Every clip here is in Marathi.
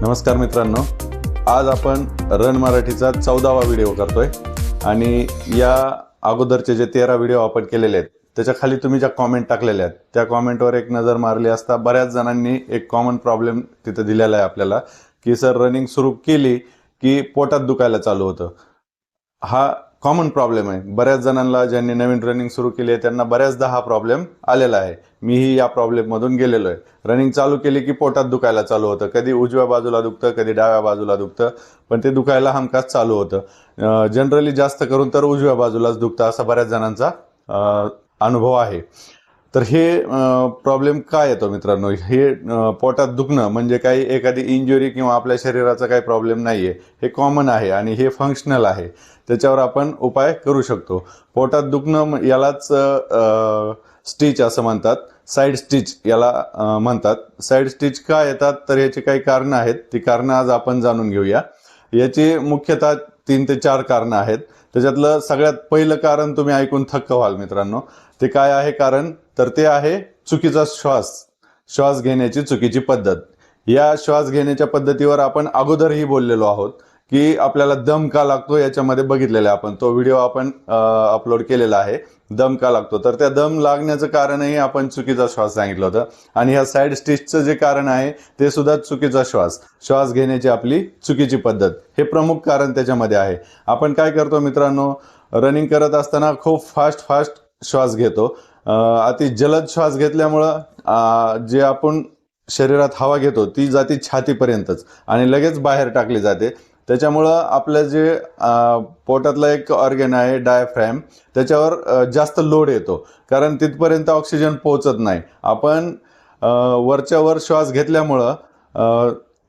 नमस्कार मित्रांनो. आज आपण रन मराठीचा चौदावा व्हिडिओ करतोय. आणि या अगोदरचे जे तेरा व्हिडिओ आपण केलेले आहेत त्याच्याखाली तुम्ही ज्या कॉमेंट टाकलेल्या आहेत त्या कॉमेंटवर एक नजर मारली असता बऱ्याच जणांनी एक कॉमन प्रॉब्लेम तिथं दिलेला आहे आपल्याला की सर रनिंग सुरू केली की पोटात दुखायला चालू होतं. हा कॉमन प्रॉब्लेम आहे. बऱ्याच जणांना ज्यांनी नवीन रनिंग सुरू केली आहे त्यांना बऱ्याचदा हा प्रॉब्लेम आलेला आहे. मीही या प्रॉब्लेममधून गेलेलो आहे. रनिंग चालू केली की पोटात दुखायला चालू होतं. कधी उजव्या बाजूला दुखतं कधी डाव्या बाजूला दुखतं पण ते दुखायला हमखास चालू होतं. जनरली जास्त करून तर उजव्या बाजूलाच दुखतं असा बऱ्याच जणांचा अनुभव आहे. तर हे प्रॉब्लेम काय येतो मित्रांनो? हे पोटात दुखणं म्हणजे काही एखादी इंजुरी किंवा आपल्या शरीराचा काही प्रॉब्लेम नाही आहे हे कॉमन आहे आणि हे फंक्शनल आहे. त्याच्यावर आपण उपाय करू शकतो. पोटात दुखणं यालाच स्टिच असं म्हणतात. साईड स्टिच याला म्हणतात. साईड स्टिच का येतात? तर याची काही कारणं आहेत. ती कारणं आज आपण जाणून घेऊया. याची मुख्यतः तीन ते चार कारणं आहेत. त्याच्यातलं सगळ्यात पहिलं कारण तुम्ही ऐकून थक्क व्हाल मित्रांनो. ते काय आहे? कारण तर ते आहे चुकीचा श्वास श्वास घेण्याची चुकीची पद्धत. या श्वास घेण्याच्या पद्धतीवर आपण अगोदरही बोललेलो आहोत की आपल्याला दम का लागतो याच्यामध्ये बघितलेला आहे आपण. तो व्हिडिओ आपण अपलोड केलेला आहे. दम का लागतो? तर त्या दम लागण्याचं कारणही आपण चुकीचा श्वास सांगितलं होतं. आणि ह्या साईड स्टिचचं जे कारण आहे ते सुद्धा चुकीचा श्वास. श्वास घेण्याची आपली चुकीची पद्धत. हे प्रमुख कारण त्याच्यामध्ये आहे. आपण काय करतो मित्रांनो? रनिंग करत असताना खूप फास्ट फास्ट श्वास घेतो. अति जलद श्वास घेतल्यामुळं जे आपण शरीरात हवा घेतो ती जाती छातीपर्यंतच आणि लगेच बाहेर टाकली जाते. त्याच्यामुळं आपलं जे पोटातलं एक ऑर्गन आहे डायफ्रॅम त्याच्यावर जास्त लोड येतो. कारण तिथपर्यंत ऑक्सिजन पोहोचत नाही. आपण वरच्यावर वरच्या वर श्वास घेतल्यामुळं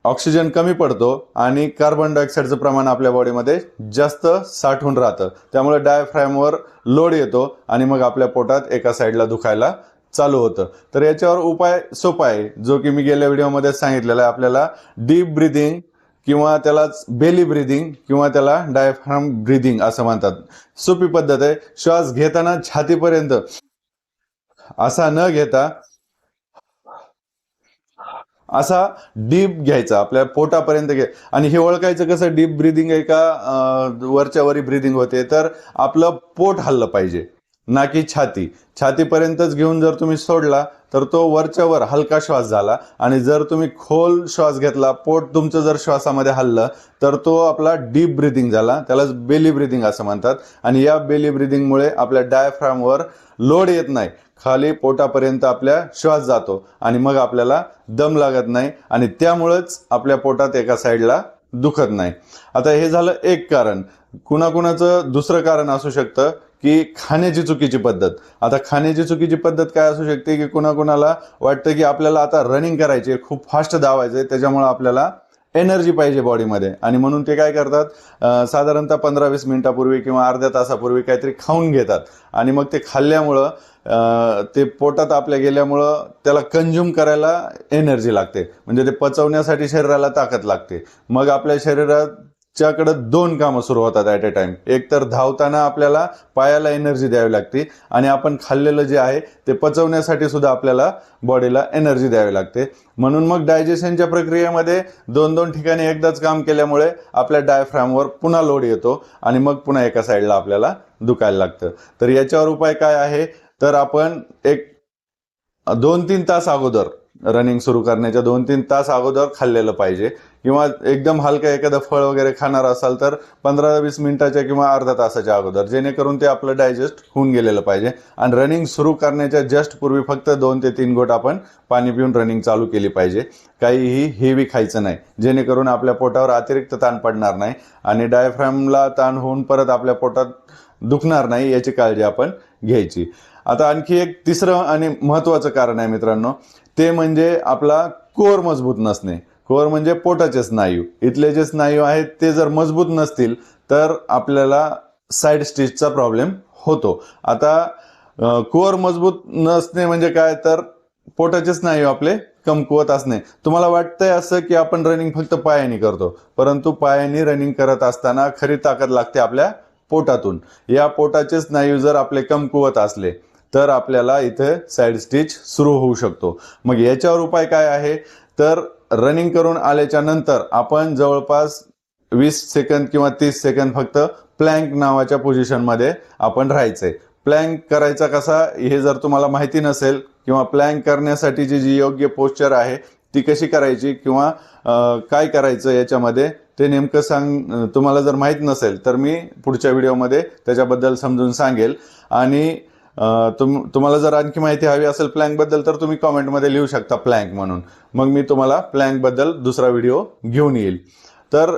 ऑक्सिजन कमी पडतो आणि कार्बन डायऑक्साईडचं प्रमाण आपल्या बॉडीमध्ये जास्त साठून राहतं. त्यामुळे डायफ्रॅमवर लोड येतो आणि मग आपल्या पोटात एका साईडला दुखायला चालू होतं. तर याच्यावर उपाय सोपा आहे जो की मी गेल्या व्हिडिओमध्ये सांगितलेला आहे. आपल्याला डीप ब्रिदिंग किंवा त्याला बेली ब्रिदिंग किंवा त्याला डायफ्राम ब्रिदिंग असं म्हणतात. सोपी पद्धत आहे. श्वास घेताना छातीपर्यंत असा न घेता असा डीप घ्यायचा आपल्या पोटापर्यंत घ्या आणि हे ओळखायचं कसं डीप ब्रिदिंग आहे का? वरच्या वरी ब्रिदिंग होते. तर आपलं पोट हल्लं पाहिजे. ना की छाती. छातीपर्यंतच घेऊन जर तुम्ही सोडला तर तो वरच्या वर हलका श्वास झाला. आणि जर तुम्ही खोल श्वास घेतला पोट तुमचं जर श्वासामध्ये हल्लं तर तो आपला डीप ब्रिदिंग झाला. त्यालाच बेली ब्रिदिंग असं म्हणतात. आणि या बेली ब्रिदिंगमुळे आपल्या डायफ्रामवर लोड येत नाही. खाली पोटापर्यंत आपल्या श्वास जातो. आणि मग आपल्याला दम लागत नाही. आणि त्यामुळंच आपल्या पोटात एका साईडला दुखत नाही. आता हे झालं एक कारण. कुणाकुणाचं दुसरं कारण असू शकतं. की खाण्याची चुकीची पद्धत. आता खाण्याची चुकीची पद्धत काय असू शकते की कोणाकोणाला वाटतं की आपल्याला आता रनिंग करायची आहे, खूप फास्ट धावायचं आहे त्याच्यामुळं आपल्याला एनर्जी पाहिजे बॉडीमध्ये आणि म्हणून ते काय करतात? साधारणतः पंधरा वीस मिनिटापूर्वी किंवा अर्ध्या तासापूर्वी काहीतरी खाऊन घेतात. आणि मग ते खाल्ल्यामुळं ते पोटात आपल्या गेल्यामुळं त्याला कंझ्युम करायला एनर्जी लागते. म्हणजे ते पचवण्यासाठी शरीराला ताकद लागते. मग आपल्या शरीरात च्याकडं दोन कामं सुरू होतात ॲट अ टाइम एक तर धावताना आपल्याला पायाला एनर्जी द्यावी लागते आणि आपण खाल्लेलं जे आहे ते पचवण्यासाठी सुद्धा आपल्याला बॉडीला एनर्जी द्यावी लागते. म्हणून मग डायजेशनच्या प्रक्रियेमध्ये दोन दोन ठिकाणी एकदाच काम केल्यामुळे आपल्या डायफ्रॅमवर पुन्हा लोड येतो आणि मग पुन्हा एका साईडला आपल्याला दुखायला लागतं. तर याच्यावर उपाय काय आहे? तर आपण एक दोन तीन तास अगोदर रनिंग सुरू करण्याच्या दोन तीन तास अगोदर खाल्लेलं पाहिजे. किंवा एकदम हलकं एखादं फळ वगैरे खाणार असाल तर पंधरा वीस मिनिटाच्या किंवा अर्धा तासाच्या अगोदर जेणेकरून ते आपलं डायजेस्ट होऊन गेलेलं पाहिजे. आणि रनिंग सुरू करण्याच्या जस्ट पूर्वी फक्त दोन ते तीन गोट आपण पाणी पिऊन रनिंग चालू केली पाहिजे. काहीही हेवी खायचं नाही जेणेकरून आपल्या पोटावर अतिरिक्त ताण पडणार नाही आणि डायफ्रॅमला ताण होऊन परत आपल्या पोटात दुखणार नाही याची काळजी आपण घ्यायची. आता आणखी एक तिसरं आणि महत्त्वाचं कारण आहे मित्रांनो ते म्हणजे आपला कोर मजबूत नसणे. कोर म्हणजे पोटाचे स्नायू. इथले जे स्नायू आहेत ते जर मजबूत नसतील तर आपल्याला साईड स्टिचचा प्रॉब्लेम होतो. आता कोर मजबूत नसणे म्हणजे काय? तर पोटाचे स्नायू आपले कमकुवत असणे. तुम्हाला वाटतंय असं की आपण रनिंग फक्त पायाने करतो परंतु पायाने रनिंग करत असताना खरी ताकद लागते आपल्या पोटातून. या पोटाचे स्नायू जर आपले कमकुवत असले तर आपल्याला इथे साईड स्टिच सुरू होऊ शकतो. मग याच्यावर उपाय काय आहे? तर रनिंग करून आल्याच्यानंतर आपण जवळपास वीस सेकंद किंवा तीस सेकंद फक्त प्लँक नावाच्या पोझिशनमध्ये आपण राहायचंय. प्लँक करायचा कसा? हे जर तुम्हाला माहिती नसेल किंवा प्लँक करण्यासाठीची जी योग्य पोस्चर आहे ती कशी करायची किंवा काय करायचं याच्यामध्ये ते नेमकं सांग तुम्हाला जर माहीत नसेल तर मी पुढच्या व्हिडिओमध्ये त्याच्याबद्दल समजून सांगेल. आणि तुम तुम्हाला जर आणखी माहिती हवी असेल प्लँकबद्दल तर तुम्ही कॉमेंटमध्ये लिहू शकता प्लँक म्हणून. मग मी तुम्हाला प्लँकबद्दल दुसरा व्हिडिओ घेऊन येईल. तर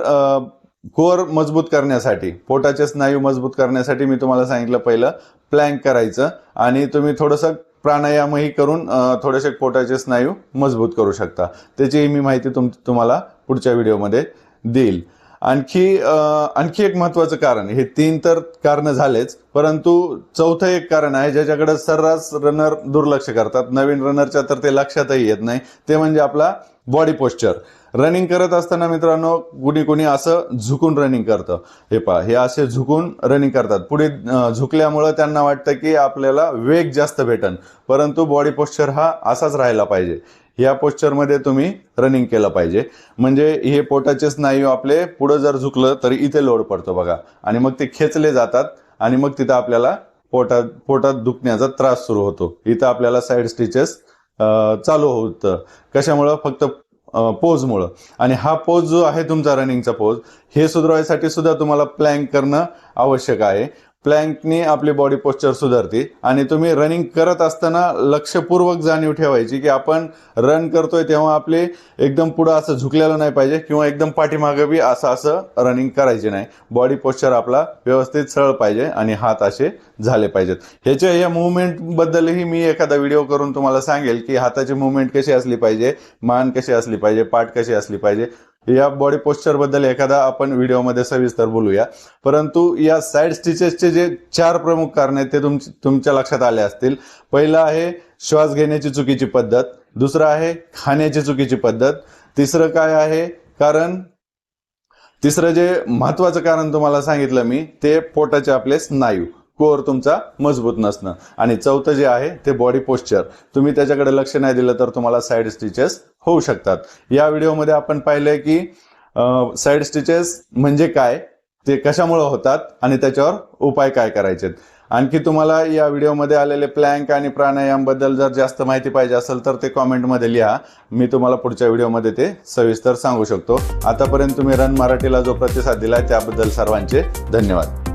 कोर मजबूत करण्यासाठी पोटाचे स्नायू मजबूत करण्यासाठी मी तुम्हाला सांगितलं पहिलं प्लँक करायचं. आणि तुम्ही थोडंसं प्राणायामही करून थोडेसे पोटाचे स्नायू मजबूत करू शकता. त्याचीही मी माहिती तुम तुम्हाला पुढच्या व्हिडिओमध्ये देईल. आणखी आणखी एक महत्वाचं कारण हे तीन तर कारण झालेच परंतु चौथं एक कारण आहे ज्याच्याकडे सर्रास रनर दुर्लक्ष करतात. नवीन रनरच्या तर ते लक्षातही येत नाही. ते म्हणजे आपला बॉडी पोश्चर रनिंग करत असताना मित्रांनो कुणी कुणी असं झुकून रनिंग करतं. हे पहा हे असे झुकून रनिंग करतात. पुढे झुकल्यामुळं त्यांना वाटतं की आपल्याला वेग जास्त भेटन. परंतु बॉडी पोश्चर हा असाच राहिला पाहिजे. या पोश्चरमध्ये तुम्ही रनिंग केलं पाहिजे. म्हणजे हे पोटाचे स्नायू आपले पुढं जर झुकलं तर इथे लोड पडतो बघा. आणि मग ते खेचले जातात आणि मग तिथं आपल्याला पोटात पोटात दुखण्याचा त्रास सुरू होतो. इथं आपल्याला साईड स्टिचेस चालू होतं. कशामुळं? फक्त पोजमुळं. आणि हा पोज जो आहे तुमचा रनिंगचा पोज हे सुधारवायसाठी सुद्धा तुम्हाला प्लँक करणं आवश्यक आहे. प्लँकने आपली बॉडी पोश्चर सुधारते आणि तुम्ही रनिंग करत असताना लक्षपूर्वक जाणीव ठेवायची की आपण रन करतोय तेव्हा आपले एकदम पुढं असं झुकलेलं नाही पाहिजे किंवा एकदम पाठीमागं बी असं असं रनिंग करायचे नाही. बॉडी पोश्चर आपला व्यवस्थित सरळ पाहिजे आणि हात असे झाले पाहिजेत. ह्याच्या या मुवमेंटबद्दलही मी एखादा व्हिडिओ करून तुम्हाला सांगेल की हाताची मुवमेंट कशी असली पाहिजे मान कशी असली पाहिजे पाठ कशी असली पाहिजे. या बॉडी पोस्चरबद्दल एखादा आपण व्हिडिओमध्ये सविस्तर बोलूया. परंतु या साईड स्टिचेसचे जे चार प्रमुख कारण आहेत ते तुम तुमच्या लक्षात आले असतील. पहिलं आहे श्वास घेण्याची चुकीची पद्धत. दुसरं आहे खाण्याची चुकीची पद्धत. तिसरं काय आहे? कारण तिसरं जे महत्वाचं कारण तुम्हाला सांगितलं मी ते पोटाचे आपले स्नायू. कोअर तुमचा मजबूत नसणं. आणि चौथं जे आहे ते बॉडी पोश्चर तुम्ही त्याच्याकडे लक्ष नाही दिलं तर तुम्हाला साईड स्टिचेस होऊ शकतात. या व्हिडिओमध्ये आपण पाहिलंय की साईड स्टिचेस म्हणजे काय ते कशामुळे होतात आणि त्याच्यावर उपाय काय करायचे आणखी तुम्हाला या व्हिडिओमध्ये आलेले प्लँक आणि प्राणायामबद्दल जर जास्त माहिती पाहिजे असेल तर ते कॉमेंटमध्ये लिहा. मी तुम्हाला पुढच्या व्हिडिओमध्ये ते सविस्तर सांगू शकतो. आतापर्यंत तुम्ही रन मराठीला जो प्रतिसाद दिला त्याबद्दल सर्वांचे धन्यवाद.